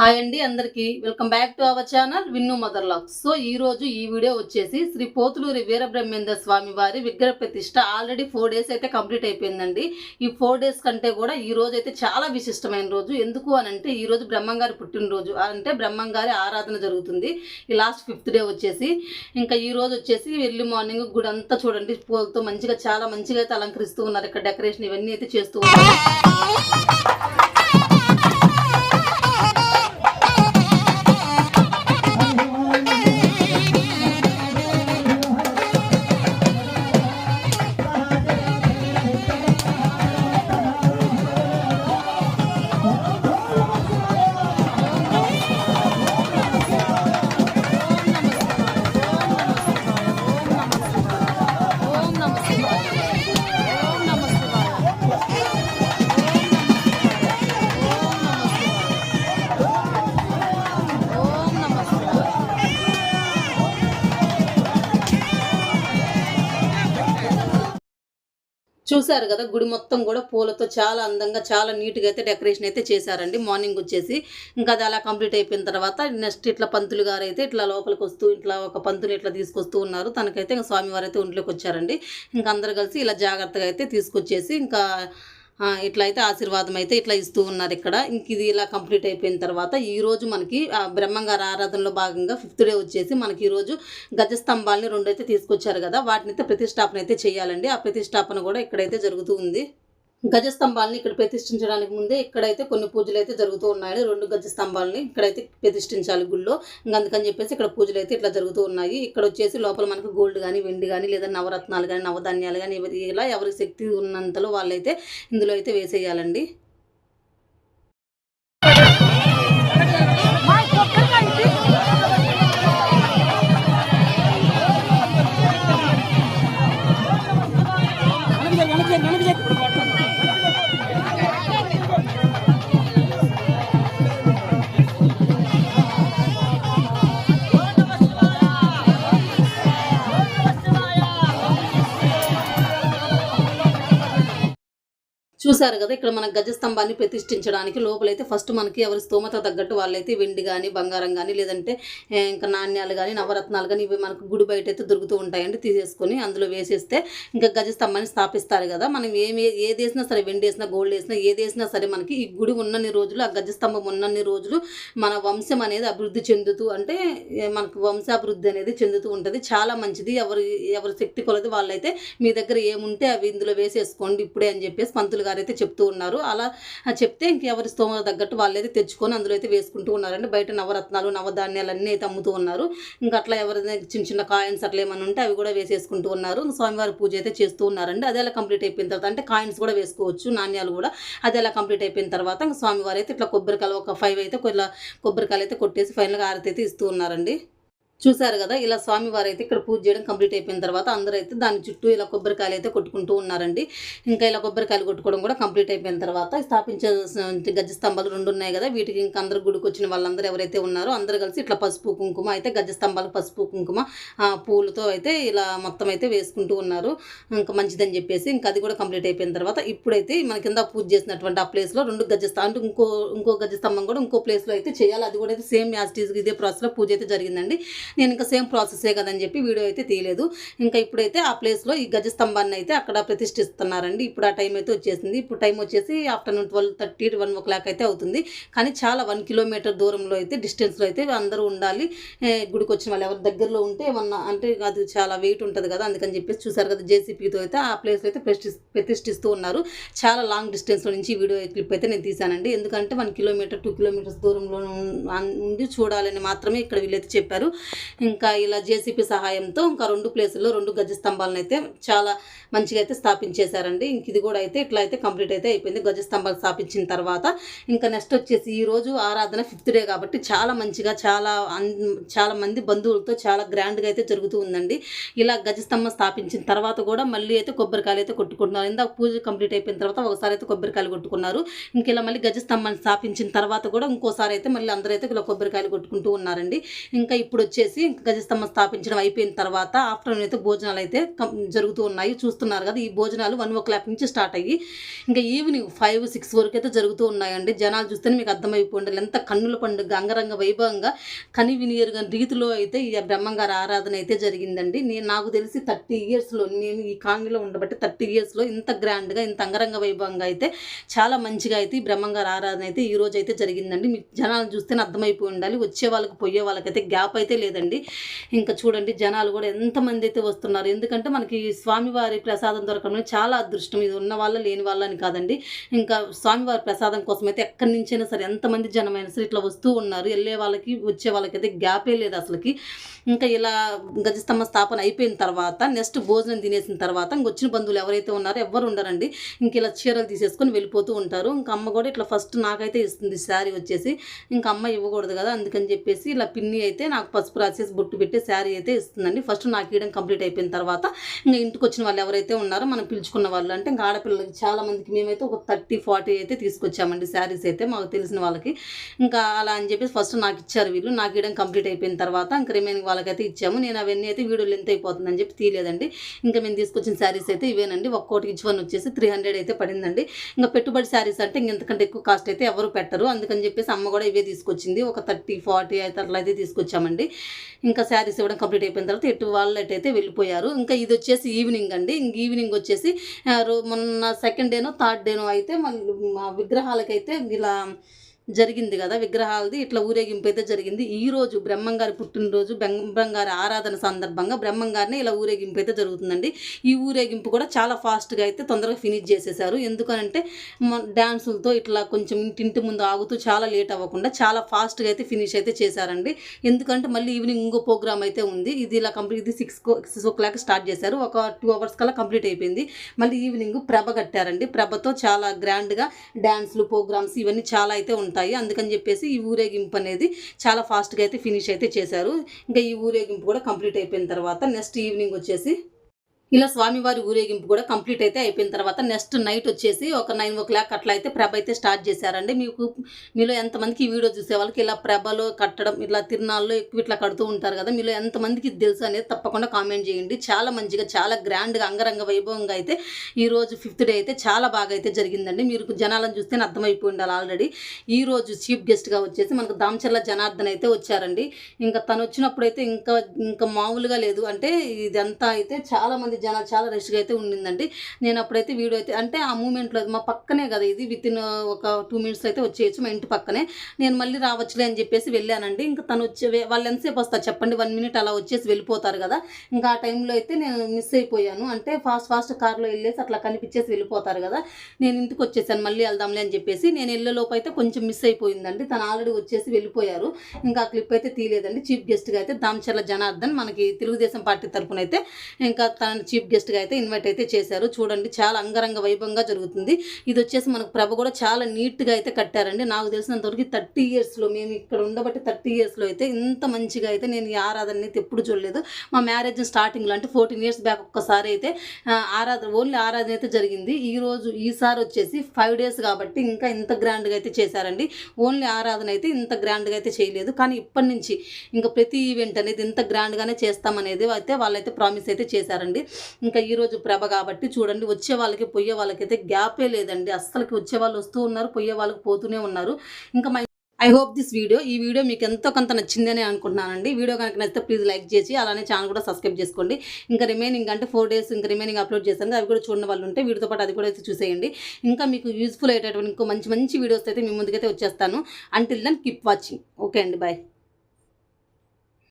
Hi అండి అందరికీ. Welcome back to our channel Vinnu mother lock so ఈ రోజు ఈ వీడియో వచ్చేసి శ్రీ పోతులూరి వీరబ్రహ్మేంద్ర స్వామి వారి విగ్రహ ప్రతిష్ట ఆల్రెడీ ఫోర్ డేస్ అయితే కంప్లీట్ అయిపోయిందండి. ఈ ఫోర్ డేస్ కంటే కూడా ఈ రోజు అయితే చాలా విశిష్టమైన రోజు. ఎందుకు అని అంటే ఈరోజు బ్రహ్మంగారి పుట్టినరోజు. అంటే బ్రహ్మంగారి ఆరాధన జరుగుతుంది. ఈ లాస్ట్ ఫిఫ్త్ డే వచ్చేసి. ఇంకా ఈ రోజు వచ్చేసి ఎర్లీ మార్నింగ్ గుడి అంతా చూడండి. పూలతో మంచిగా చాలా మంచిగా అయితే అలంకరిస్తూ ఉన్నారు. ఇక్కడ డెకరేషన్ ఇవన్నీ అయితే చేస్తూ ఉన్నారు. చూశారు కదా గుడి మొత్తం కూడా పూలతో చాలా అందంగా చాలా నీట్గా అయితే డెకరేషన్ అయితే చేశారండి. మార్నింగ్ వచ్చేసి ఇంకా అది అలా కంప్లీట్ అయిపోయిన తర్వాత నెక్స్ట్ ఇట్లా పంతులు గారు అయితే ఇట్లా లోపలికి వస్తూ ఇట్లా ఒక పంతులు ఇట్లా తీసుకొస్తూ ఉన్నారు. తనకైతే ఇంకా స్వామివారు అయితే ఒంట్లోకి వచ్చారండి. ఇంకా అందరు కలిసి ఇలా జాగ్రత్తగా అయితే తీసుకొచ్చేసి ఇంకా ఇట్లయితే ఇట్లా అయితే ఆశీర్వాదం అయితే ఇట్లా ఇస్తూ ఉన్నారు ఇక్కడ. ఇంక ఇది ఇలా కంప్లీట్ అయిపోయిన తర్వాత ఈరోజు మనకి ఆ బ్రహ్మంగారి ఆరాధనలో భాగంగా ఫిఫ్త్ డే వచ్చేసి మనకి ఈరోజు గజస్తంభాలని రెండు అయితే తీసుకొచ్చారు కదా. వాటిని అయితే ప్రతిష్టాపన అయితే చేయాలండి. ఆ ప్రతిష్టాపన కూడా ఇక్కడైతే జరుగుతూ ఉంది. గజస్తంభాలని ఇక్కడ ప్రతిష్ఠించడానికి ముందే ఇక్కడైతే కొన్ని పూజలు అయితే జరుగుతూ ఉన్నాయి రెండు గజస్తంభాలని ఇక్కడైతే ప్రతిష్ఠించాలి గుళ్ళో. ఇంకా అందుకని చెప్పేసి ఇక్కడ పూజలు అయితే ఇట్లా జరుగుతూ ఉన్నాయి. ఇక్కడ వచ్చేసి లోపల మనకు గోల్డ్ కానీ వెండి కానీ లేదా నవరత్నాలు కానీ నవధాన్యాలు కానీ ఇలా ఎవరి శక్తి ఉన్నంతలో వాళ్ళైతే ఇందులో అయితే వేసేయాలండి. చూసారు కదా ఇక్కడ మన గజస్తంభాన్ని ప్రతిష్ఠించడానికి లోపలైతే ఫస్ట్ మనకి ఎవరి స్తోమత తగ్గట్టు వాళ్ళైతే వెండి కానీ బంగారం కానీ లేదంటే ఇంకా నాణ్యాలు కానీ నవరత్నాలు కానీ ఇవి మనకు గుడి బయట అయితే దొరుకుతూ ఉంటాయండి తీసేసుకొని అందులో వేసేస్తే ఇంకా గజస్తంభాన్ని స్థాపిస్తారు కదా. మనం ఏమి ఏది వేసినా సరే వెండి వేసినా గోల్డ్ వేసినా ఏది వేసినా సరే మనకి ఈ గుడి ఉన్నన్ని రోజులు ఆ గజస్తంభం ఉన్నన్ని రోజులు మన వంశం అనేది అభివృద్ధి చెందుతూ అంటే మనకు వంశాభివృద్ధి అనేది చెందుతూ ఉంటుంది. చాలా మంచిది. ఎవరి ఎవరి శక్తి కొలది వాళ్ళైతే మీ దగ్గర ఏముంటే అవి ఇందులో వేసేసుకోండి ఇప్పుడే అని చెప్పేసి పంతులు గారు అయితే చెప్తూ ఉన్నారు. అలా చెప్తే ఇంకెవరి స్తోమత తగ్గట్టు వాళ్ళైతే తెచ్చుకొని అందులో అయితే వేసుకుంటూ ఉన్నారండి. బయట నవరత్నాలు నవధాన్యాలు అన్నీ అయితే అమ్ముతూ ఉన్నారు. ఇంకా అట్లా ఎవరైనా చిన్న చిన్న కాయిన్స్ అట్లా ఏమైనా ఉంటే అవి కూడా వేసేసుకుంటూ ఉన్నారు. స్వామివారి పూజ అయితే చేస్తూ ఉన్నారండి. అది ఎలా కంప్లీట్ అయిపోయిన తర్వాత అంటే కాయిన్స్ కూడా వేసుకోవచ్చు నాణ్యాలు కూడా. అది ఎలా కంప్లీట్ అయిపోయిన తర్వాత ఇంకా స్వామివారు అయితే ఇట్లా కొబ్బరికాయలు ఒక ఫైవ్ అయితే కొద్దిగా కొబ్బరికాయలు అయితే కొట్టేసి ఫైనల్గా ఆరతి అయితే ఇస్తూ ఉన్నారండి. చూశారు కదా ఇలా స్వామివారు అయితే ఇక్కడ పూజ చేయడం కంప్లీట్ అయిపోయిన తర్వాత అందరూ అయితే దాని చుట్టూ ఇలా కొబ్బరికాయలు అయితే కొట్టుకుంటూ ఉన్నారండి. ఇంకా ఇలా కొబ్బరికాయలు కొట్టుకోవడం కూడా కంప్లీట్ అయిపోయిన తర్వాత స్థాపించే గజ్జ స్తంభాలు రెండు ఉన్నాయి కదా వీటికి ఇంకా అందరు గుడికి వచ్చిన వాళ్ళందరూ ఎవరైతే ఉన్నారో అందరూ కలిసి ఇట్లా పసుపు కుంకుమ అయితే గజ స్తంభాలు పసుపు కుంకుమ పూలతో అయితే ఇలా మొత్తం అయితే వేసుకుంటూ ఉన్నారు. ఇంకా మంచిదని చెప్పేసి ఇంకా అది కూడా కంప్లీట్ అయిపోయిన తర్వాత ఇప్పుడైతే మన కింద పూజ చేసినటువంటి ఆ ప్లేస్లో రెండు గజ అంటే ఇంకో ఇంకో గజ్జ స్తంభం కూడా ఇంకో ప్లేస్లో అయితే చేయాలి. అది కూడా అయితే సేమ్ యాజ్ ఇదే ప్రాసెస్లో పూజ అయితే జరిగిందండి. నేను ఇంకా సేమ్ ప్రాసెసే కదని చెప్పి వీడియో అయితే తీయలేదు. ఇంకా ఇప్పుడైతే ఆ ప్లేస్లో ఈ గజస్తంభాన్ని అయితే అక్కడ ప్రతిష్ఠిస్తున్నారండి. ఇప్పుడు ఆ టైం అయితే వచ్చేసింది. ఇప్పుడు టైం వచ్చేసి afternoon twelve thirty one o'clock అయితే అవుతుంది. కానీ చాలా వన్ కిలోమీటర్ దూరంలో అయితే డిస్టెన్స్లో అయితే అందరూ ఉండాలి. గుడికి వచ్చిన వాళ్ళు ఎవరి దగ్గరలో ఉంటే ఏమన్నా అంటే అది చాలా వెయిట్ ఉంటుంది కదా అందుకని చెప్పేసి చూసారు కదా జేసీపీతో అయితే ఆ ప్లేస్లో అయితే ప్రతిష్ఠి ప్రతిష్ఠిస్తూ ఉన్నారు. చాలా లాంగ్ డిస్టెన్స్లో నుంచి వీడియో క్లిప్ అయితే నేను తీశానండి. ఎందుకంటే వన్ కిలోమీటర్ టూ కిలోమీటర్స్ దూరంలో ఉండి చూడాలని మాత్రమే ఇక్కడ వీళ్ళైతే చెప్పారు. ఇంకా ఇలా జేసీపీ సహాయంతో ఇంకా రెండు ప్లేసుల్లో రెండు గజ స్తంభాలను అయితే చాలా మంచిగా అయితే స్థాపించేశారండి. ఇంక ఇది కూడా అయితే ఇట్లా అయితే కంప్లీట్ అయితే అయిపోయింది. గజ స్తంభాలు స్థాపించిన తర్వాత ఇంకా నెక్స్ట్ వచ్చేసి ఈ రోజు ఆరాధన ఫిఫ్త్ డే కాబట్టి చాలా మంచిగా చాలా చాలా మంది బంధువులతో చాలా గ్రాండ్గా అయితే జరుగుతూ ఉందండి. ఇలా గజస్తంభం స్థాపించిన తర్వాత కూడా మళ్ళీ అయితే కొబ్బరికాయలు అయితే కొట్టుకుంటున్నారు. ఇందాక పూజ కంప్లీట్ అయిపోయిన తర్వాత ఒకసారి అయితే కొబ్బరికాయలు కొట్టుకున్నారు. ఇంక ఇలా మళ్ళీ గజస్తంభాన్ని స్థాపించిన తర్వాత కూడా ఇంకోసారి అయితే మళ్ళీ అందరూ అయితే ఇలా కొబ్బరికాయలు కొట్టుకుంటూ ఉన్నారండి. ఇంకా ఇప్పుడు వచ్చేసి చేసి గజస్తంభం స్థాపించడం అయిపోయిన తర్వాత ఆఫ్టర్నూన్ అయితే భోజనాలు అయితే జరుగుతూ ఉన్నాయి. చూస్తున్నారు కదా ఈ భోజనాలు వన్ ఓ క్లాక్ నుంచి స్టార్ట్ అయ్యి ఇంకా ఈవినింగ్ ఫైవ్ సిక్స్ వరకు అయితే జరుగుతూ ఉన్నాయండి. జనాలు చూస్తేనే మీకు అర్థమైపోండి ఎంత కన్నుల పండుగ అంగరంగ వైభవంగా కని వినియరుగా రీతిలో అయితే ఈ బ్రహ్మంగారి ఆరాధన అయితే జరిగిందండి. నేను నాకు తెలిసి థర్టీ ఇయర్స్లో నేను ఈ కాలనీలో ఉండబట్టి థర్టీ ఇయర్స్లో ఇంత గ్రాండ్గా ఇంత అంగరంగ వైభవంగా అయితే చాలా మంచిగా అయితే ఈ బ్రహ్మంగారి ఆరాధన అయితే ఈ రోజు అయితే జరిగిందండి. మీకు జనాలు చూస్తేనే అర్థమైపోయి ఉండాలి. వచ్చే వాళ్ళకి పోయే వాళ్ళకైతే గ్యాప్ అయితే లేదు లేదండి. ఇంకా చూడండి జనాలు కూడా ఎంతమంది అయితే వస్తున్నారు ఎందుకంటే మనకి స్వామివారి ప్రసాదం దొరకడం చాలా అదృష్టం. ఇది ఉన్న వాళ్ళ లేని వాళ్ళని కాదండి. ఇంకా స్వామివారి ప్రసాదం కోసం అయితే ఎక్కడి నుంచైనా సరే ఎంతమంది జనమైనా సరే ఇట్లా వస్తూ ఉన్నారు. వెళ్ళే వాళ్ళకి వచ్చే వాళ్ళకైతే గ్యాపే లేదు అసలుకి. ఇంకా ఇలా గజస్తంభ స్థాపన అయిపోయిన తర్వాత నెక్స్ట్ భోజనం తినేసిన తర్వాత ఇంక వచ్చిన బంధువులు ఎవరైతే ఉన్నారో ఎవరు ఉండరండి. ఇంక ఇలా చీరలు తీసేసుకొని వెళ్ళిపోతూ ఉంటారు. ఇంకా అమ్మ కూడా ఇట్లా ఫస్ట్ నాకైతే ఇస్తుంది శారీ వచ్చేసి. ఇంకా అమ్మ ఇవ్వకూడదు కదా అందుకని చెప్పేసి ఇలా పిన్ని అయితే నాకు పసుపు రాసేసి బొట్టు పెట్టి శారీ అయితే ఇస్తుందండి. ఫస్ట్ నాకు ఇవ్వడం కంప్లీట్ అయిపోయిన తర్వాత ఇంకా ఇంటికి వచ్చిన వాళ్ళు ఎవరైతే ఉన్నారో మనం పిలుచుకున్న వాళ్ళు అంటే ఇంకా ఆడపిల్లలకి చాలా మందికి మేమైతే ఒక థర్టీ ఫార్టీ అయితే తీసుకొచ్చామండి శారీస్ అయితే మాకు తెలిసిన వాళ్ళకి. ఇంకా అలా అని చెప్పేసి ఫస్ట్ నాకు ఇచ్చారు వీళ్ళు. నాకు ఇవ్వడం కంప్లీట్ అయిపోయిన తర్వాత ఇంకా రిమైనింగ్ వాళ్ళకైతే ఇచ్చాము. నేను అవన్నీ అయితే వీడియో లెంత్ అయిపోతుందని చెప్పి తీయలేదండి. ఇంకా మేము తీసుకొచ్చిన శారీస్ అయితే ఇవేనండి. ఒక్కోటి ఇచ్చి వన్ వచ్చేసి త్రీ హండ్రెడ్ అయితే పడిందండి. ఇంకా పెట్టుబడి శారీస్ అంటే ఇంక ఇంతకంటే ఎక్కువ కాస్ట్ అయితే ఎవరు పెట్టరు. అందుకని చెప్పేసి అమ్మ కూడా ఇవే తీసుకొచ్చింది. ఒక థర్టీ ఫార్టీ అయితే అట్లా అయితే తీసుకొచ్చామండి. ఇంకా శారీస్ ఇవ్వడం కంప్లీట్ అయిపోయిన తర్వాత ఎటు వాళ్ళైతే అయితే వెళ్ళిపోయారు. ఇంకా ఇది వచ్చేసి ఈవినింగ్ అండి. ఇంక ఈవినింగ్ వచ్చేసి రో- మొన్న సెకండ్ డేనో థర్డ్ డేనో అయితే మళ్ళీ విగ్రహాలకైతే ఇలా జరిగింది కదా విగ్రహాలది. ఇట్లా ఊరేగింపు అయితే జరిగింది. ఈ రోజు బ్రహ్మంగారి పుట్టినరోజు బ్రహ్మంగారి ఆరాధన సందర్భంగా బ్రహ్మంగారిని ఇలా ఊరేగింపు అయితే జరుగుతుందండి. ఈ ఊరేగింపు కూడా చాలా ఫాస్ట్గా అయితే తొందరగా ఫినిష్ చేసేసారు. ఎందుకనంటే డ్యాన్సులతో ఇట్లా కొంచెం ఇంటింటి ముందు ఆగుతూ చాలా లేట్ అవ్వకుండా చాలా ఫాస్ట్గా అయితే ఫినిష్ అయితే చేశారండి. ఎందుకంటే మళ్ళీ ఈవినింగ్ ఇంకో ప్రోగ్రామ్ అయితే ఉంది. ఇది ఇలా కంప్లీట్ ఇది six six o'clock start చేశారు. ఒక టూ అవర్స్ కల్లా కంప్లీట్ అయిపోయింది. మళ్ళీ ఈవినింగ్ ప్రభ కట్టారండి. ప్రభతో చాలా గ్రాండ్గా డ్యాన్స్లు ప్రోగ్రామ్స్ ఇవన్నీ చాలా అయితే ఉంటాయి. అందుకని చెప్పేసి ఈ ఊరేగింపు అనేది చాలా ఫాస్ట్గా అయితే ఫినిష్ అయితే చేశారు. ఇంకా ఈ ఊరేగింపు కూడా కంప్లీట్ అయిపోయిన తర్వాత నెక్స్ట్ ఈవినింగ్ వచ్చేసి ఇలా స్వామివారి ఊరేగింపు కూడా కంప్లీట్ అయితే అయిపోయిన తర్వాత నెక్స్ట్ నైట్ వచ్చేసి ఒక నైన్ ఓ క్లాక్ అట్లా అయితే ప్రభ అయితే స్టార్ట్ చేశారండి. మీకు మీలో ఎంతమందికి ఈ వీడియో చూసే వాళ్ళకి ఇలా ప్రభలో కట్టడం ఇలా తిరునాళ్ళు ఎక్కువ ఇట్లా కడుతూ ఉంటారు కదా మీలో ఎంతమందికి తెలుసు అనేది తప్పకుండా కామెంట్ చేయండి. చాలా మంచిగా చాలా గ్రాండ్గా అంగరంగ వైభవంగా అయితే ఈ రోజు ఫిఫ్త్ డే అయితే చాలా బాగా అయితే జరిగిందండి. మీరు జనాలను చూస్తేనే అర్థమైపోయి ఉండాలి ఆల్రెడీ. ఈ రోజు చీఫ్ గెస్ట్గా వచ్చేసి మనకు దామచర్ల జనార్దన్ అయితే వచ్చారండి. ఇంకా తను వచ్చినప్పుడు అయితే ఇంకా ఇంకా మామూలుగా లేదు. అంటే ఇదంతా అయితే చాలామంది జనాలు చాలా రష్గా అయితే ఉండిందండి. నేను అప్పుడైతే వీడియో అయితే అంటే ఆ మూమెంట్లో మా పక్కనే కదా ఇది విత్ ఇన్ ఒక టూ మినిట్స్ అయితే వచ్చేయచ్చు మా ఇంటి పక్కనే. నేను మళ్ళీ రావచ్చులే అని చెప్పేసి వెళ్ళానండి. ఇంకా తను వచ్చే వాళ్ళు ఎంతసేపు వస్తారు చెప్పండి వన్ మినిట్ అలా వచ్చేసి వెళ్ళిపోతారు కదా. ఇంకా ఆ టైంలో అయితే నేను మిస్ అయిపోయాను. అంటే ఫాస్ట్ ఫాస్ట్ కార్లో వెళ్ళేసి అట్లా కనిపించేసి వెళ్ళిపోతారు కదా. నేను ఇంటికి వచ్చేసాను మళ్ళీ వెళ్దాంలే అని చెప్పేసి. నేను వెళ్ళేలోపు అయితే కొంచెం మిస్ అయిపోయిందండి. తను ఆల్రెడీ వచ్చేసి వెళ్ళిపోయారు. ఇంకా ఆ క్లిప్ అయితే తీయలేదండి. చీఫ్ గెస్ట్గా అయితే దామచర్ల జనార్దన్ మనకి తెలుగుదేశం పార్టీ తరఫున అయితే ఇంకా తన చీఫ్ గెస్ట్గా అయితే ఇన్వైట్ అయితే చేశారు. చూడండి చాలా అంగరంగ వైభవంగా జరుగుతుంది. ఇది వచ్చేసి మనకు ప్రభ కూడా చాలా నీట్గా అయితే కట్టారండి. నాకు తెలిసినంతవరకు థర్టీ ఇయర్స్లో మేము ఇక్కడ ఉండబట్టి థర్టీ ఇయర్స్లో అయితే ఇంత మంచిగా అయితే నేను ఈ ఆరాధన అయితే ఎప్పుడు చూడలేదు. మా మ్యారేజ్ స్టార్టింగ్లో అంటే ఫోర్టీన్ ఇయర్స్ బ్యాక్ ఒక్కసారి అయితే ఆరాధన ఓన్లీ ఆరాధన అయితే జరిగింది. ఈరోజు ఈసారి వచ్చేసి ఫైవ్ డేస్ కాబట్టి ఇంకా ఇంత గ్రాండ్గా అయితే చేశారండి. ఓన్లీ ఆరాధన అయితే ఇంత గ్రాండ్గా అయితే చేయలేదు. కానీ ఇప్పటి నుంచి ఇంకా ప్రతి ఈవెంట్ అనేది ఇంత గ్రాండ్గానే చేస్తామనేది అయితే వాళ్ళైతే ప్రామిస్ అయితే చేశారండి. ఇంకా ఈరోజు ప్రభ కాబట్టి చూడండి వచ్చే వాళ్ళకి పోయే వాళ్ళకైతే గ్యాపే లేదండి. అస్సలకి వచ్చే వాళ్ళు వస్తూ ఉన్నారు పోయే వాళ్ళకి పోతూనే ఉన్నారు. ఇంకా my I hope this video ఈ వీడియో మీకు ఎంతో కొంత నచ్చిందని అనుకుంటున్నానండి. వీడియో కనుక నచ్చితే ప్లీజ్ లైక్ చేసి అలానే ఛానల్ కూడా సబ్స్క్రైబ్ చేసుకోండి. ఇంకా రిమైనింగ్ అంటే ఫోర్ డేస్ ఇంకా రిమైనింగ్ అప్లోడ్ చేశాను అవి కూడా చూడని వాళ్ళు ఉంటే వీడితో పాటు అది కూడా అయితే చూసేయండి. ఇంకా మీకు యూస్ఫుల్ అయ్యేటటువంటి ఇంకో మంచి మంచి వీడియోస్ అయితే మీ ముందుకైతే వచ్చేస్తాను. Until then keep watching okay అండి బాయ్